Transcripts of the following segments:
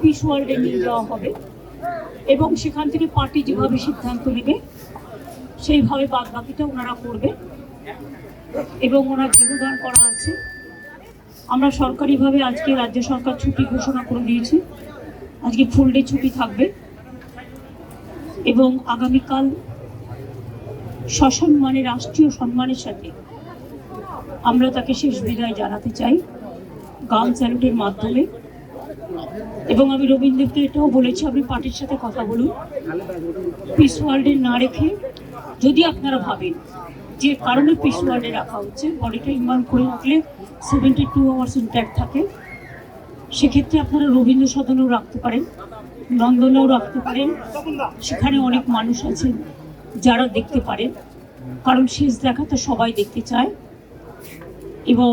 Piece ওয়ার্ল্ডে নিয়ে যাওয়া হবে। এবং সেখান থেকে পার্টি যেভাবে সিদ্ধান্ত নেবে, সেইভাবে বাদ বাকিটা ওনারা করবে। এবং ওনার দেহদান করা আছে। আমরা সরকারিভাবে আজকে রাজ্য সরকার ছুটি ঘোষণা করে দিয়েছে। আজকে ফুল ডে ছুটি থাকবে। এবং আগামীকাল সসম্মানে, রাষ্ট্রীয় সম্মানের সাথে আমরা তাকে শেষ বিদায় জানাতে চাই। গান স্যালুটের মাধ্যমে। এবং আমি রবীন্দ্রকে এটাও বলেছি, আপনি পার্টির সাথে কথা বলুন। পিস ওয়ার্ল্ডে না রেখে যদি আপনারা ভাবেন যে কারণে পিস ওয়ার্ল্ডে রাখা হচ্ছে বডিটা ইমান করে রাখলে সেভেন্টি টু আওয়ার্স ইন্ট্যাক্ট থাকে। সেক্ষেত্রে আপনারা রবীন্দ্র সদনেও রাখতে পারেন, নন্দনেও রাখতে পারেন। সেখানে অনেক মানুষ আছেন যারা দেখতে পারেন। কারণ শেষ দেখা তো সবাই দেখতে চায়। এবং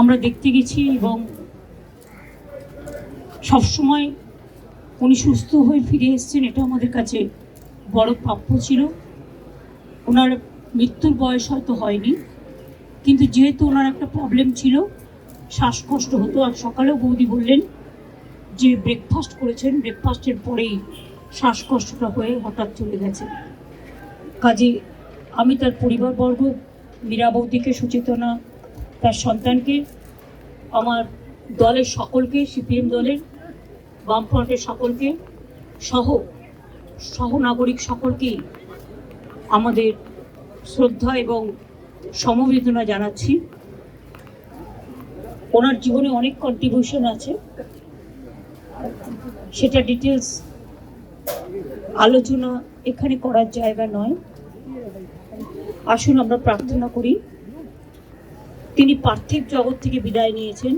আমরা দেখতে গেছি এবং সবসময় উনি সুস্থ হয়ে ফিরে এসেছেন, এটা আমাদের কাছে বড় প্রাপ্য ছিল। ওনার মৃত্যুর বয়স হয়তো হয়নি, কিন্তু যেহেতু ওনার একটা প্রবলেম ছিল, শ্বাসকষ্ট হতো, আর সকালেও বৌদি বললেন যে ব্রেকফাস্ট করেছেন ব্রেকফাস্টের পরেই শ্বাসকষ্টটা হয়ে হঠাৎ চলে গেছে। কাজে আমি তার পরিবারবর্গ মীরা বৌদিকে সুচেতনা তার সন্তানকে, আমার দলের সকলকে, সিপিএম দলের, বামফ্রন্টের সকলকে সহ, সহনাগরিক সকলকেই আমাদের শ্রদ্ধা এবং সমবেদনা জানাচ্ছি। ওনার জীবনে অনেক কন্ট্রিবিউশন আছে। সেটা ডিটেলস আলোচনা এখানে করার জায়গা নয়। আসুন আমরা প্রার্থনা করি। তিনি পার্থিব জগৎ থেকে বিদায় নিয়েছেন।